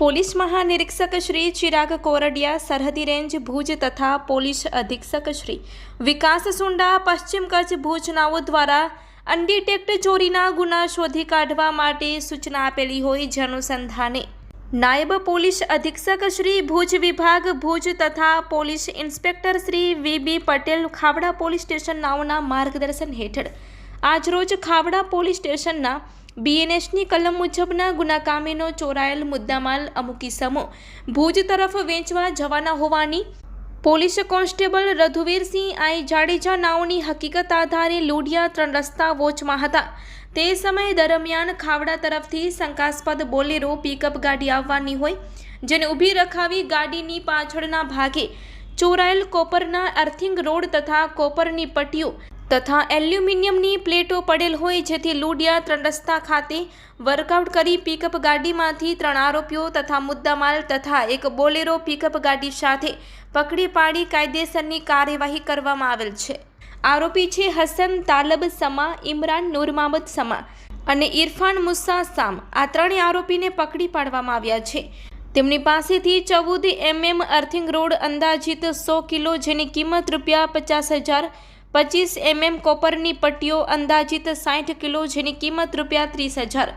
Police મહાનિરીક્ષક શ્રી ચિરાગ કોરડિયા, સરહદી range Bhuj તથા પોલીસ અધિક્ષક શ્રી વિકાસ સુંડા, પશ્ચિમ કચ્છ ભુજનાઓ દ્વારા અનડિટેક્ટ ચોરીના ગુના શોધી કાઢવા માટે સૂચના આપેલી હોય જે અનુસંધાને. નાયબ પોલીસ અધિક્ષક શ્રી ભુજ વિભાગ, ભુજ તથા police inspector Shri V Patel Khavda police station નાઓના માર્ગદર્શન હેઠળ આજરોજ ખાવડા પોલીસ સ્ટેશનના બીએનએસની કલમ મુજબના ગુનાકામીનો ચોરાયેલ મુદ્દામાલ અમુક કિસ્સામો. ભુજ તરફ વેચવા જવાના હોવાની police constable Raghuvirsinh I Jadeja નાઓની હકીકત આધારે લોઢિયા ત્રણ રસ્તા વોચમાં હતા. તે સમય દરમિયાન ખાવડા તરફથી શંકાસ્પદ બોલેરો પિકઅપ ગાડી આવવાની હોય, જેને ઊભી રખાવી ગાડીની પાછળના ભાગે ચોરાયેલ કોપરના અર્થિંગ રોડ તથા કોપરની પટ્ટીઓ તથા એલ્યુમિનિયમની પ્લેટો પડેલ હોય જેથી લુડિયા ત્રણ રસ્તા ખાતે વર્કઆઉટ કરી પિકઅપ ગાડીમાંથી ત્રણ આરોપીઓ તથા મુદ્દામાલ તથા એક બોલેરો પિકઅપ ગાડી સાથે પકડી પાડી કાયદેસરની કાર્યવાહી કરવામાં આવેલ છે. આરોપી છે હસન તાલબ સમા, ઇમરાન નૂર મામદ સમા અને ઇરફાન મુસ્સા સામ. આ ત્રણેય આરોપીને પકડી પાડવામાં આવ્યા છે. તેમની પાસેથી ચૌદ એમએમ અર્થિંગ રોડ અંદાજિત સો કિલો જેની કિંમત રૂપિયા પચાસ હજાર પચીસ એમએમ કોપરની પટ્ટીઓ અંદાજિત સાઠ કિલો જેની કિંમત રૂપિયા ત્રીસ હજાર.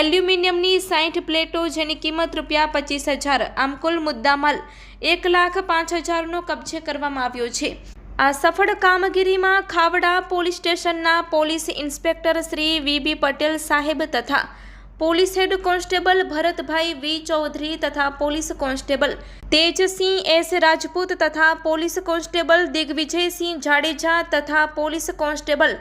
એલ્યુમિનિયમની સાઠ પ્લેટો જેની કિંમત રૂપિયા પચીસ હજાર. આમ કુલ મુદ્દામાલ એક લાખ પાંચ હજારનો કબજે કરવામાં આવ્યો છે. આ સફળ કામગીરીમાં ખાવડા પોલીસ સ્ટેશનના police inspector Shri V B Patel સાહેબ તથા police head constable Bharatbhai V Chaudhari તથા police constable Tejsinh S Rajput તથા પોલીસ કોન્સ્ટેબલ દિગ્વિજયસિંહ જાડેજા તથા પોલીસ કોન્સ્ટેબલ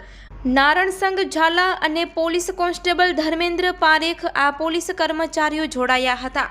નારણસંગ ઝાલા અને પોલીસ કોન્સ્ટેબલ ધર્મેન્દ્ર પારેખ આ પોલીસ કર્મચારીઓ જોડાયા હતા.